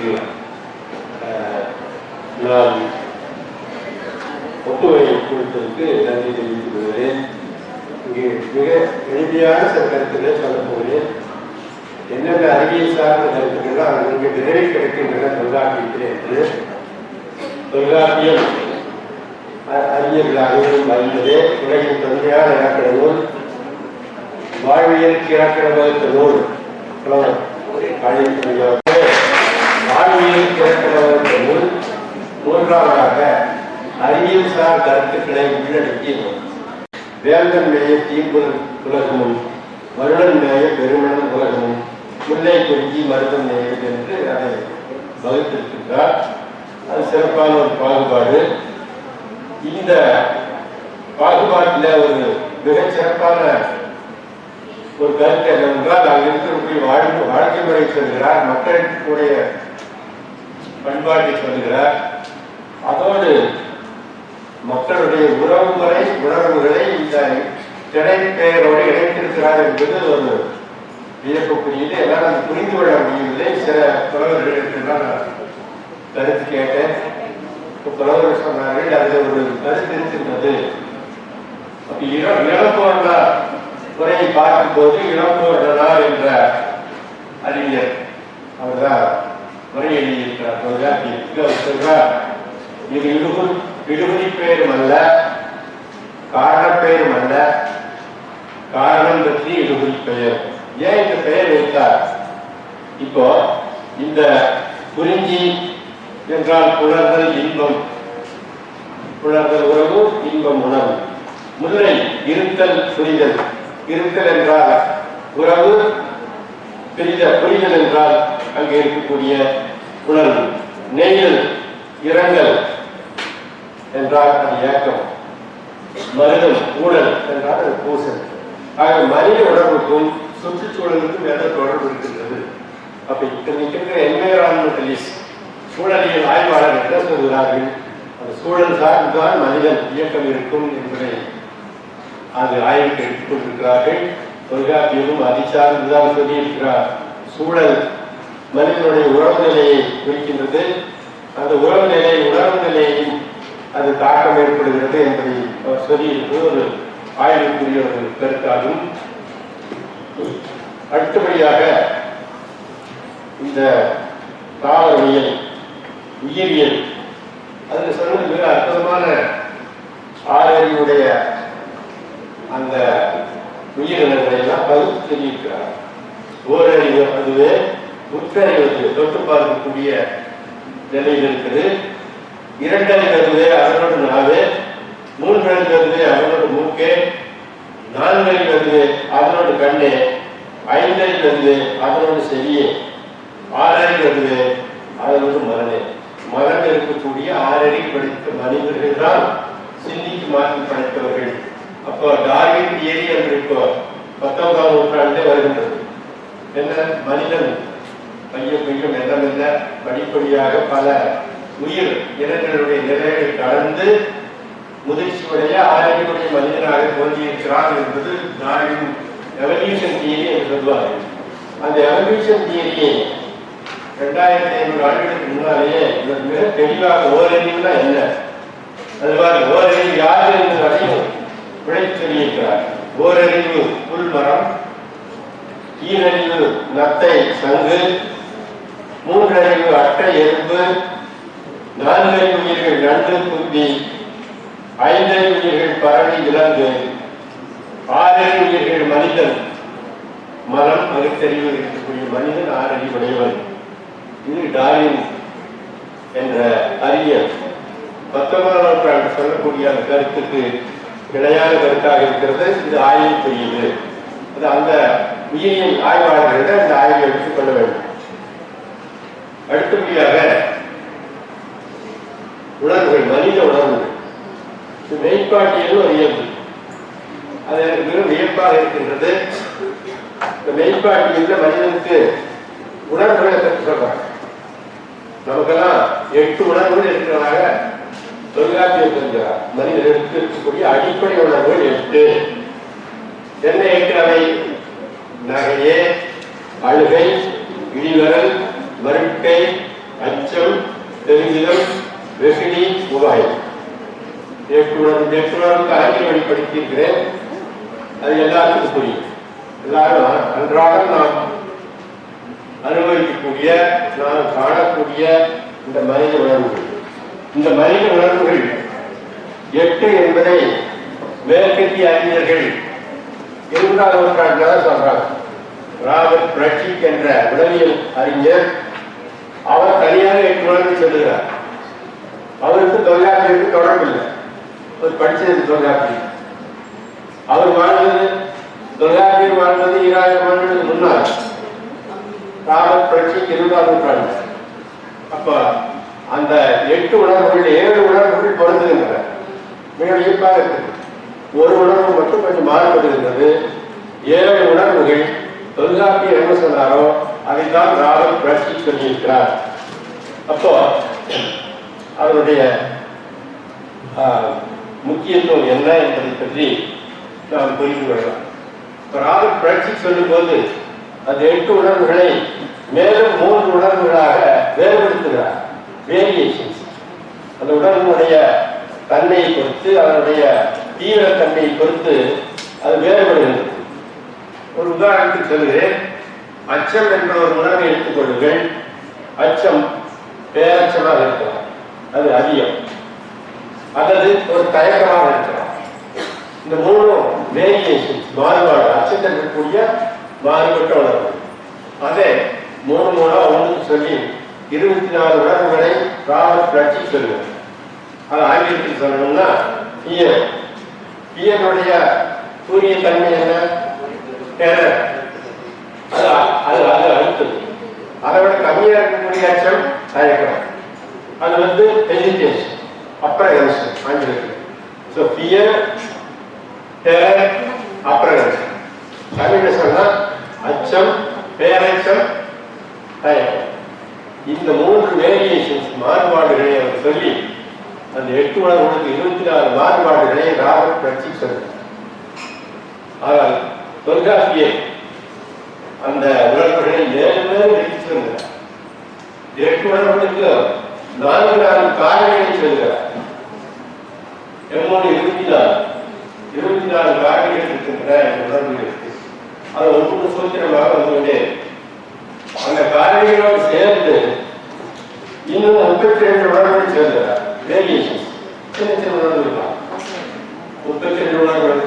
அவர்களுக்கு uh, நான் ஒப்புமையை கொடுத்ததற்கு நன்றி தெரிவித்துக் கொள்கிறேன் இங்கே மிக எளிமையான சில கருத்துக்களை சொல்ல போகிறேன். என்னென்ன அறிவியல் சார்ந்த கருத்துக்கள் அங்கே நிறைவு கிடைக்கின்றன தொல்காப்பியத்தில் என்று தொல்காப்பியம் அ- அறிஞர்களாகவும் அறிந்ததே உலகின் தொன்மையான இலக்கண நூல் வாழ்வியலுக்கு இலக்கண வகுத்த நூல். புலவர் கருத்துக்களை உள்ளடக்கிய வேந்தன் மேய தீம்புல் உலகமும் வருடன் மேய பெருமணம் உலகமும் முல்லை குறிஞ்சி மருதம் மேயம் என்று அதை வகுத்திருக்கின்றார். அது சிறப்பான ஒரு பாகுபாடு. இந்த பாகுபாட்டில் ஒரு மிக சிறப்பான ஒரு கருத்து என்னவென்றால் அங்கு இருக்கக்கூடிய வாழ்க்கை வாழ்க்கை முறை சொல்கிறார் மக்களுடைய பண்பாட்டை சொல்கிறார். அதோடு மக்களுடைய உறவு முறை உணர்வுகளை இந்த திணை இணைத்திருக்கிறார் என்பது ஒரு வியப்புக்குரியது என்னால் புரிந்து கொள்ள முடியவில்லை. சில புலவர்களுக்கு நான் கருத்து கேட்டேன். இப்ப புலவர் சொன்னார்கள் அதில் ஒரு கருத்து இருக்கின்றது. அப்ப இளம் இளம்பொருளா முறையை பார்க்கும்போது இளம்பொருளா என்ற அறிஞர் அவர்தான் முறை எழுதியிருக்கிறார். அவர் சொல்றார். இது இடுகுறி இடுகுறி பேரும் அல்ல காரண பெயரும் அல்ல காரணம் பற்றி இடுகுறி பெயர் ஏன் இந்த பெயர் வைத்தார்? இப்போ இந்த குறிஞ்சி என்றால் புணர்தல் இன்பம். புணர்தல் உறவு இன்பம் உணவு முல்லை இருத்தல் புரிதல். இருத்தல் என்றால் உறவு பெரித புரிதல் என்றால் அங்கே இருக்கக்கூடிய உணர்வு. நெய்தல் இரங்கல். என்றால் அது ஏக்கம் மருதம் ஊழல் என்றால் அது பூசல். ஆக மனித உணர்வுக்கும் சுற்றுச்சூழலுக்கும் எந்த தொடர்பு இருக்கின்றது? அப்ப இங்க நிற்கின்ற என்வைரான்மெண்டலிஸ்ட் சூழலியல் ஆய்வாளர் என்ன சொல்கிறார்கள்? அந்த சூழல் சார்ந்துதான் மனிதன் இயக்கம் இருக்கும் என்பதை அது ஆய்வுக்கு எடுத்துக்கொண்டிருக்கிறார்கள் தொல்காப்பியமும் அதை சார்ந்துதான் சொல்லியிருக்கிறார். சூழல் மனிதனுடைய உறவு நிலையை குறிக்கின்றது. அந்த உறவு நிலை உணர்வு நிலையையும் அது தாக்கம் ஏற்படுகிறது என்பதை அவர் சொல்லியிருப்பது ஒரு ஆய்வுக்குரிய ஒரு கருத்தாகும். அடுத்தபடியாக இந்த தாவரவியல் உயிரியல் அதில் சொன்னது மிக அற்புதமான ஆறறிவுடைய அந்த உயிரினங்களை எல்லாம் பகுத்து தெரிவிக்கிறார் ஓரறிவு அதுவே முற்றறிவது தொட்டு பார்க்கக்கூடிய நிலையில் இருக்குது. இரண்டறிவு அதுவே அதனோடு நாவே மூன்றறிவு கருவே அதனோடு மூக்கே நான்கறிவு அதுவே அறுநூறு கண்ணே ஐந்தறிவு அதுவே அதனோடு செவியே ஆறறிவு கருவே அதனோடு மனதே மனம் இருக்கக்கூடிய ஆறறி படித்த மனிதர்கள் தான் சிந்திக்கு மாற்றி படைத்தவர்கள். அப்போ டார்வின் தியரி என்று இப்போ பத்தொன்பதாம் நூற்றாண்டே வருகின்றது. என்ன? மனிதன். பையன் பையும் எண்ணமில்ல படிப்படியாக பல உயிர் இனங்களுடைய நிலைகளை கடந்து முதிர்ச்சியுடைய ஆரோக்கியமுடைய மனிதனாக தோன்றியிருக்கிறார் என்பது டார்வின் எவல்யூஷன் தியரி என்று சொல்வார்கள். அந்த எவல்யூஷன் தியரியை ரெண்டாயிரத்தி ஐநூறு ஆண்டுகளுக்கு முன்னாலேயே இவர் மிக தெளிவாக ஓரறிவுனா என்ன? அது மாதிரி ஓரறிவு யார் என்பதையும் விளைத்து சொல்லியிருக்கிறார். ஓரறிவு புல்மரம் ஈரறிவு நத்தை சங்கு மூன்றறிவு அட்டை எறும்பு நான்கை உயிர்கள் நண்டு குந்தி ஐந்தை உயிர்கள் பறவை விலங்கு ஆறரை உயிர்கள் மனிதன். மனம் அறுத்தறிவு இருக்கக்கூடிய மனிதன் ஆறறிவுடையவன் இது டார்வின் என்ற அரிய பத்தொன்பதாம் நூற்றாண்டு சொல்லக்கூடிய அந்த கருத்துக்கு இணையான கருத்தாக இருக்கிறது. இது ஆய்வுக்குரியது. அது அந்த உயிரியல் ஆய்வாளர்களிடம் இந்த ஆய்வை எடுத்துக்கொள்ள வேண்டும். அடுத்தபடியாக மனித உணர்வு இது மெய்ப்பாட்டியல் ஒரு இயல்பு அது எனக்கு மிக வியப்பாக இருக்கின்றது. இந்த மெய்ப்பாட்டியல்ல மனிதனுக்கு உணர்வுகளை பற்றி சொல்றாங்க. நமக்கெல்லாம் எட்டு உணர்வுகள் இருக்கிறதாக தொல்காப்பியம் சொல்கிறார். மனிதனுக்கு இருக்கக்கூடிய அடிப்படை உணர்வுகள் எட்டு. என்ன எட்டு நகையே அழுகை இடிவரல் அச்சம் தெலுங்கிலும் வெசினி உபாய் இயக்குனர் இயக்குனருக்கு அறிக்கை வெளிப்படுத்தியிருக்கிறேன். அது எல்லாருக்கும் புரியும். எல்லாரும் அன்றாடம் நாம் அனுபவிக்கக்கூடிய நாம் காணக்கூடிய இந்த மனித உணர்வுகள். இந்த மனித உணர்வுகள் எட்டு என்பதை மேற்கத்திய அறிஞர்கள் இருபதாம் நூற்றாண்டுல சொல்றாங்க. ராபர்ட் பிரட்சிக் என்ற உளவியல் அறிஞர் அவர் தனியாக எட்டு உணர்வு சொல்லுகிறார். அவருக்கு தொழிலாளர்களுக்கு தொடர்பு இல்லை அவர் படிச்சது தொல்காப்பி அவர் வாழ்ந்தது தொழிலாளர் வாழ்ந்தது ஈராயிரம் ஆண்டுகளுக்கு முன்னால். ராபர்ட் புரட்சி இருபதாம் நூற்றாண்டு. அப்ப அந்த எட்டு உணர்வுகள் ஏழு உணர்வுகள் பொருந்துகின்றன. மிக வியப்பாக இருக்குது. ஒரு உணர்வு மட்டும் கொஞ்சம் மாறுபடுகின்றது. ஏழு உணர்வுகள் தொல்காப்பியர் என்ன சொன்னாரோ அதைத்தான் ராவல் புரட்சி சொல்லியிருக்கிறார். அப்போ அவருடைய முக்கியத்துவம் என்ன என்பதை பற்றி நாம் புரிந்து கொள்ளலாம். இப்ப ராபர்ட் பிரட்சிக் சொல்லும்போது அந்த எட்டு உணர்வுகளை மேலும் மூன்று உணர்வுகளாக வேறுபடுத்துகிறார். வேரியேஷன்ஸ் அந்த உணர்வுடைய தன்மையை பொறுத்து அதனுடைய தீவிரத்தன்மையை பொறுத்து அது வேறுபடுகிறது. ஒரு உதாரணத்துக்கு சொல்கிறேன் அச்சம் என்ற ஒரு உணர்வை எடுத்துக்கொள்ளுங்கள் அச்சம் பேரச்சமாக இருக்கலாம் அது அதிகம். அல்லது ஒரு தயக்கமாக இருக்கலாம். இந்த மூணும் வேரியேஷன் மாறுபாடு அச்சத்தில் இருக்கக்கூடிய மாறுபட்ட உணர்வு அதே மூணு மூணா ஒன்று சொல்லி இருபத்தி நாலு உணர்வுகளை ராபர்ட் பிளட்சி சொல்லுவார். அது ஆங்கிலத்தில் சொல்லணும்னா பியர் பியனுடைய சூரிய தன்மை என்ன? டெரர் அது அது அது அடுத்தது அதை விட கம்மியாக இருக்கக்கூடிய அச்சம் தயக்கம். அது வந்து எஜுகேஷன் அப்ரஹென்ஷன் ஆங்கிலத்தில் ஸோ ஃபியர் டெரர் அப்ரஹென்ஷன் தமிழ்ல சொன்னா அச்சம் பேரச்சம் தயக்கம். இந்த மூன்று வேரியேஷன்ஸ் மாறுபாடுகளை அவர் சொல்லி அந்த எட்டு உணர்வுகளுக்கு இருபத்தி நாலு மாறுபாடுகளை ராபர்ட் பிரச்சி சொன்னார். ஆனால் தொல்காப்பியர் அந்த உணர்வுகளை ஏழு பேர் எடுத்து சொன்னார் எட்டு உணர்வுகளுக்கு நான்கு நான்கு காரணிகளை சொல்கிறார் இருபத்தி நாலு. இருபத்தி நாலு காரணிகள் இருக்கின்றன உணர்வு இருக்கு. அது ஒவ்வொரு சூத்திரமாக வந்துவிட்டு அந்த காரணிகளோடு சேர்ந்து இன்னும் முப்பத்தி ரெண்டு உணர்வுகள் சேர்ந்தார் வேரியேஷன் சின்ன சின்ன உணர்வு இருக்கலாம் முப்பத்தி ரெண்டு உணர்வுகள்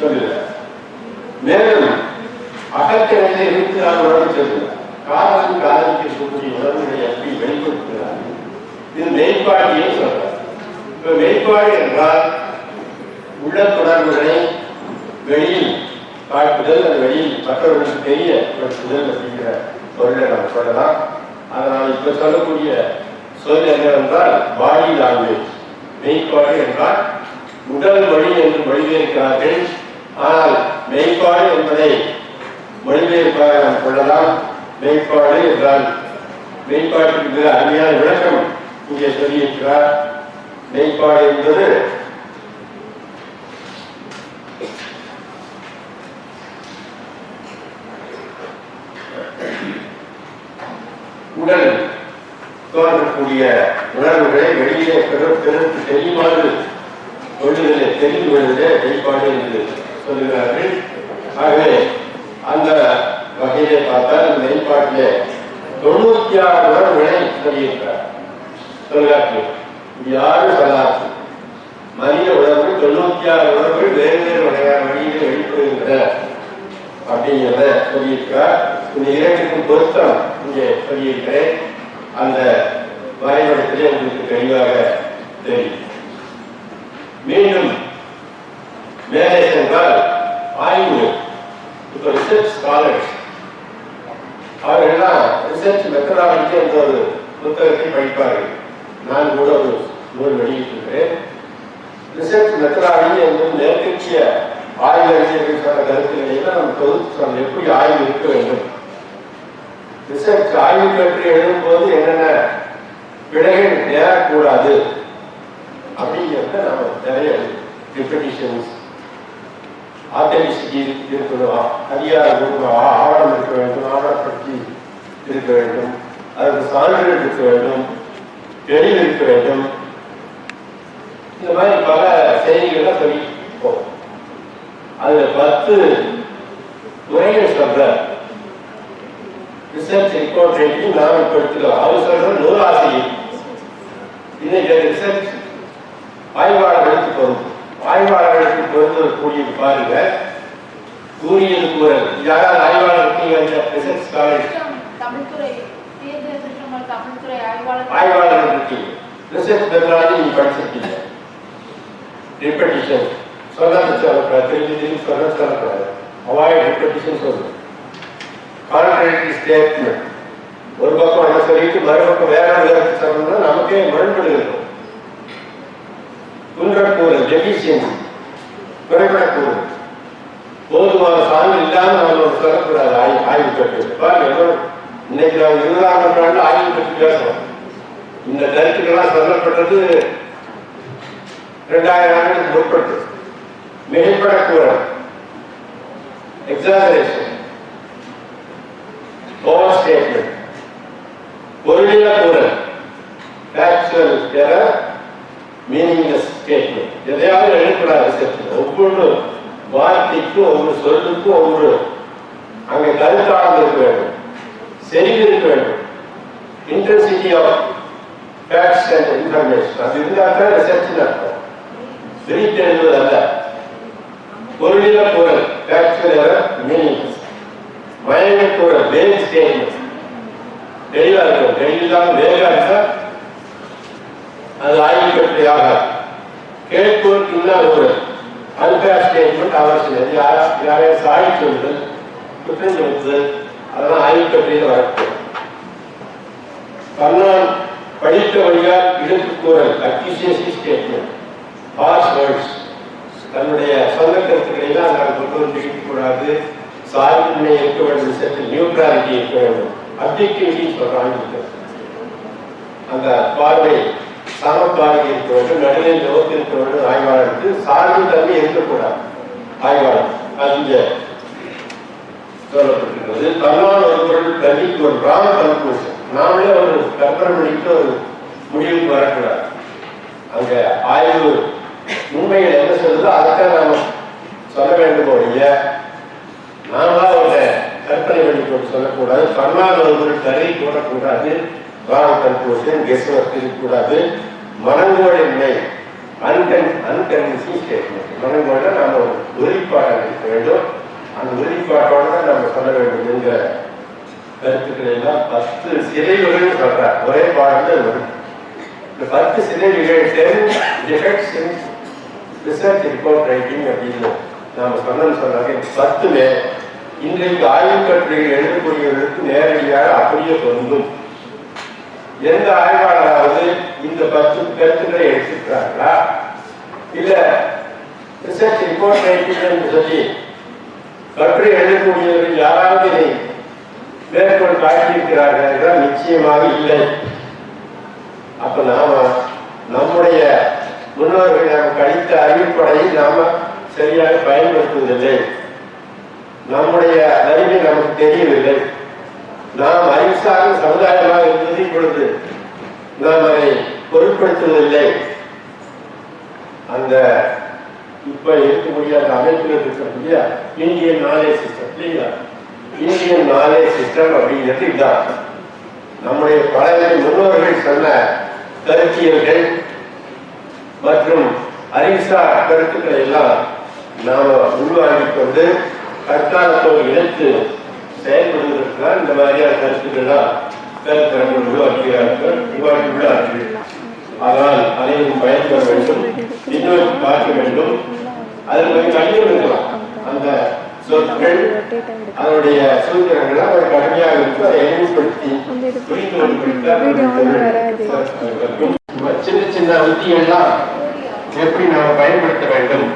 சொல்லுகிறார் மேலும் அகத்திரையில இருபத்தி நாலு உணர்வு சொல்லுகிறார் காதல் காதலிக்கு இருக்கக்கூடிய உணர்வுகளை எப்படி வெளிப்படுத்துகிறார் இது மெய்ப்பாடியே சொல்றார் இப்ப மெய்ப்பாடு என்றால் உள்ள தொடர்புகளை வெளியில் காட்டுதல் அது வெளியில் மற்றவர்களுக்கு தெரியப்படுத்துதல் அப்படிங்கிற சொல்லை நாம் சொல்லலாம் அதனால் இப்ப சொல்லக்கூடிய சொல் என்னவென்றால் பாடி லாங்குவேஜ் மெய்ப்பாடு என்றால் உடல் மொழி என்று மொழிபெயர்க்கிறார்கள். ஆனால் மெய்ப்பாடு என்பதை மொழிபெயர்ப்பாக கொள்ளலாம். மெய்ப்பாடு என்றால் மெய்ப்பாட்டுக்கு மிக அருமையான விளக்கம் இங்கே சொல்லியிருக்கிறார். மெய்ப்பாடு என்பது உடல் தோன்றக்கூடிய உணர்வுகளை வெளியிலே பெரு- பெருக்கு தெரியுமாறு தொழில்களை தெரிந்து கொள்வதே வெளிப்பாடு என்று சொல்லுகிறார்கள். ஆகவே அந்த வகையிலே பார்த்தால் இந்த வெளிப்பாட்டிலே தொண்ணூத்தி ஆறு வருடங்களை சொல்லியிருக்கிறார். தொல்காப்பியம் இது யாரும் மதிய மனித உணர்வு தொண்ணூத்தி ஆறு உணர்வுகள் வேறு வேறு வகையான வழியிலே வெளிப்படுகின்றன. அப்படிங்கிறத சொல்லியிருக்கிறார். இந்த இரண்டுக்கும் பொருத்தம் இங்கே சொல்லியிருக்கிறேன். அந்த வரைபடத்திலே உங்களுக்கு தெளிவாக தெரியும். மீண்டும் மேலே சென்றால் ஆய்வு இப்போ ரிசர்ச் ஸ்காலர்ஸ் அவர்கள்லாம் ரிசர்ச் மெத்தடாலஜி என்ற ஒரு புத்தகத்தை படிப்பார்கள். நான் கூட ஒரு நூல் வெளியிட்டிருக்கிறேன். ரிசர்ச் மெத்தடாலஜி என்பது மேற்கத்திய ஆய்வு சொன்ன கருத்துக்களை நம்ம தொகுத்து சொன்னோம் எப்படி ஆய்வு இருக்க வேண்டும். ரிசர்ச் ஆய்வு பற்றி எழுதும்போது என்னென்ன பிழைகள் நேரக்கூடாது. நிறைய ரிப்படிஷன்ஸ் ஆத்தரிசிக்கு இருக்கணும் அதிகாரப்பூர்வ ஆ- ஆவணம் இருக்க வேண்டும் ஆவணப்படுத்தி இருக்க வேண்டும் அதற்கு சான்றிதழ் இருக்க வேண்டும் தெளிவு இருக்க வேண்டும். இந்த மாதிரி பல செய்திகள்லாம் சொல்லிப்போம் அதுல பத்து துறைகள் சொல்ற ரிசர்ச் ரிப்போர்ட் ரைட்டிங் நாம் இப்ப எடுத்துக்கலாம் அவர் சொல்ற நூலாசிரியர் இன்னைக்கு ரிசர்ச் ஆய்வாளர்களுக்கு பொருந்தும் ஆய்வாளர்களுக்கு பொருந்தக்கூடிய பாருங்க. கூறியது கூறல் யாராவது ஆய்வாளர் திட்டங்கள் தமிழ்துறை ஆய்வாளர். இருக்கீங்க ரிசர்ச் மெத்தடாலஜி நீங்க படிச்சிருக்கீங்க. ரிப்படிஷன் சொல்லாத சொல்லக்கூடாது திரும்பி திரும்பி சொல்ல சொல்லக்கூடாது. அவாய்ட் ரிப்படிஷன் சொல்லணும் கான்ட்ரேக்டரி ஸ்டேட்மெண்ட் ஒரு பக்கம் என்ன சொல்லிட்டு மறுபக்கம் வேற விதத்தை சொல்லணும்னா நமக்கே இருக்கும். குன்றக்கூறு டெபிஷியன்சி குறைபடக்கூறு போதுமான சான்று இல்லாமல் நம்ம சொல்லக்கூடாது ஆய்வு ஆய்வு கட்டு பாருங்க இன்னைக்கு நாம் இருபதாம் நூற்றாண்டு ஆய்வு பற்றி பேசுறோம் இந்த கருத்துக்கெல்லாம் சொல்லப்பட்டது ரெண்டாயிரம் ஆண்டுக்கு முற்பட்டு. மிகைப்படக்கூறல் எக்ஸாகரேஷன் ஓவர் ஸ்டேட்மெண்ட் பொருளில கூறல். ஃபேக்சுவல் எரர் மீனிங்லெஸ் ஸ்டேட்மெண்ட் எதையாவது எழுதக்கூடாது ரிசர்ச்சில் ஒவ்வொரு வார்த்தைக்கும் ஒவ்வொரு சொல்லுக்கும் ஒவ்வொரு அங்கே கருத்தாளம் இருக்க வேண்டும். செறிவு இருக்க வேண்டும். Intensity of facts and information அது இருந்தால் தான் ரிசர்ச் அர்த்தம். பிரித்து எழுதுவது அல்ல. பொருளில கூறல் ஃபேக்சுவல் எரர் மயங்க கூறல் வேறு ஸ்டேட்மெண்ட் தெளிவாக இருக்கும் தெளிவில்லாம வேகா இருந்தால் அது ஆய்வு கட்டுரை ஆகாது கேட்போருக்கு இல்லாத ஒரு அன்பேர் ஸ்டேட்மெண்ட் அவசியம் யாரா யாரையும் சாடி சொல்லுதல் குற்றம் செலுத்துதல் அதெல்லாம் ஆய்வு கட்டுரையில் வரக்கூடும் பன்னான் படித்த வழியால் இழுத்து கூறல் அக்யூசியேஷன் ஸ்டேட்மெண்ட் வேர்ட்ஸ் தன்னுடைய சொந்த கருத்துக்களை எல்லாம் நாங்கள் கொண்டு வந்து இருக்கக்கூடாது சார்பின்மை இருக்க வேண்டும் சற்று நியூட்ராலிட்டி இருக்க வேண்டும் அப்ஜெக்டிவிட்டி சொல்றாங்க அந்த பார்வை சமப்பார்வை இருக்க வேண்டும் நடுநிலை நோக்கு இருக்க வேண்டும் ஆய்வாளருக்கு சார்பு தன்மை இருக்கக்கூடாது ஆய்வாளர் அங்கே இங்க சொல்லப்பட்டிருக்கிறது. தன்னால் ஒரு பொருள் கல்விக்கு ஒரு ராம கன்க்ளூஷன் நாமளே ஒரு கற்பனை பண்ணிட்டு ஒரு முடிவுக்கு வரக்கூடாது. அங்க ஆய்வு உண்மைகள் என்ன சொல்லுதோ அதைத்தான் நாம சொல்ல வேண்டும் ஒழிய நாமளா ஒரு கற்பனை பண்ணி போட்டு சொல்லக்கூடாது. தன்னால் ஒரு பொருள் கருதி கூடக்கூடாது ராங் கன்க்ளூஷன் கெஸ் ஒர்க் இருக்கக்கூடாது மனங்கோடின்மை அன்கன் அன்கன்வின்சிங் ஸ்டேட்மெண்ட் மனங்கோட நாம ஒரு உறுதிப்பாடாக இருக்க வேண்டும். அந்த உறுதிப்பாட்டோட தான் நம்ம சொல்ல வேண்டும் என்கிற கருத்துக்களை எல்லாம் பத்து சிறைவுகள் சொல்றார். ஒரே பாடத்தில் வரும். இந்த பத்து சிறைவுகள் ten defects in research report writing அப்படின்னு நாம சொன்னோம்னு சொன்னாங்க இந்த பத்துமே. இன்றைக்கு ஆய்வு கட்டுரைகள் எழுதக்கூடியவர்களுக்கு நேரடியாக அப்படியே பொருந்தும். எந்த ஆய்வாளராவது இந்த பத்து கருத்துக்களை எடுத்துக்கிறார்களா? இல்ல. ரிசர்ச் ரிப்போர்ட் ரைட்டிங் என்று சொல்லி கட்டுரை எழுதக்கூடியவர்கள் யாராவது இதை மேற்கொள் காட்டியிருக்கிறார்கள் என்றால் நிச்சயமாக இல்லை. அப்ப நாம நம்முடைய முன்னோர்கள் நாம் கழித்த அறிவிப்படையை நாம சரியாக பயன்படுத்துவதில்லை. நம்முடைய அறிவை நமக்கு தெரியவில்லை. நாம் அறிவுசார சமுதாயமாக இருந்தது இப்பொழுது. நாம் அதை பொருட்படுத்துவதில்லை. அந்த இப்ப இருக்கக்கூடிய அந்த அமைப்பில் இருக்கக்கூடிய இந்தியன் நாலேஜ் சிஸ்டம் இல்லைங்களா இந்தியன் நாலேஜ் சிஸ்டம் அப்படிங்கிறது இதுதான் நம்முடைய பழைய முன்னோர்கள் சொன்ன கருத்தியல்கள் மற்றும் அறிவுசார் கருத்துக்களை எல்லாம் நாம உள்வாங்கிக் கொண்டு கற்காலத்தோடு இணைத்து செயல்படுவதற்கு இந்த மாதிரியான கருத்துக்கள்லாம் கருத்தரங்கள் உருவாக்குகிறார்கள் உருவாக்கியுள்ளார்கள். ஆனால் அனைவரும் பயன்பெற வேண்டும் இன்னொரு பார்க்க வேண்டும். அதில் கடினம் இருக்கலாம் அந்த சொற்கள் அதனுடைய சூத்திரங்கள் அவர் கடுமையாக இருக்கு அதை எளிமைப்படுத்தி புரிந்து சின்ன சின்ன உத்திகள்லாம் எப்படி நாம் பயன்படுத்த வேண்டும்?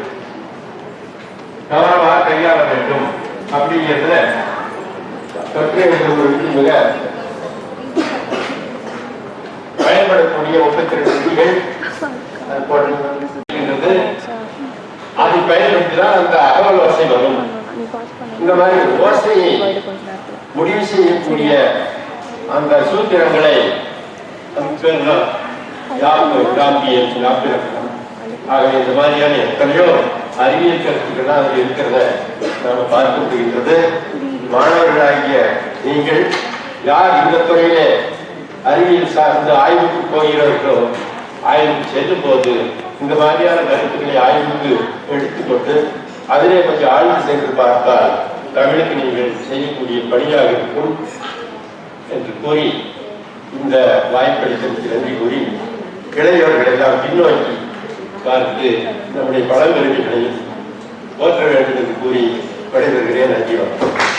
கவனமாக கையாள வேண்டும் அப்படிங்கிறதுல கற்றை எழுதுவதற்கு மிக பயன்படக்கூடிய முப்பத்தி ரெண்டு விதிகள் அது அதை பயன்படுத்தினால் அந்த அகவல் வசை வரும். இந்த மாதிரி ஓசையை முடிவு செய்யக்கூடிய அந்த சூத்திரங்களை நமக்கு யாப்பு யாப்பியல் யாப்பிலக்கணம் ஆகவே இந்த மாதிரியான எத்தனையோ அறிவியல் கருத்துக்கள்லாம் அதில் இருக்கிறத நாம் பார்க்க முடிகின்றது மாணவர்களாகிய நீங்கள் யார் இந்த துறையிலே அறிவியல் சார்ந்து ஆய்வுக்கு போகிறவர்களோ ஆய்வுக்கு செல்லும் போது இந்த மாதிரியான கருத்துக்களை ஆய்வுக்கு எடுத்துக்கொண்டு அதிலே கொஞ்சம் ஆய்வு செய்து பார்த்தால் தமிழுக்கு நீங்கள் செய்யக்கூடிய பணியாக இருக்கும் என்று கூறி இந்த வாய்ப்பளித்ததற்கு நன்றி கூறி இளையவர்கள் எல்லாம் பின்னோக்கி பார்த்து நம்முடைய பழங்கருவிகளை போற்ற வேண்டும் என்று கூறி விடைபெறுகிறேன். நன்றி வணக்கம்.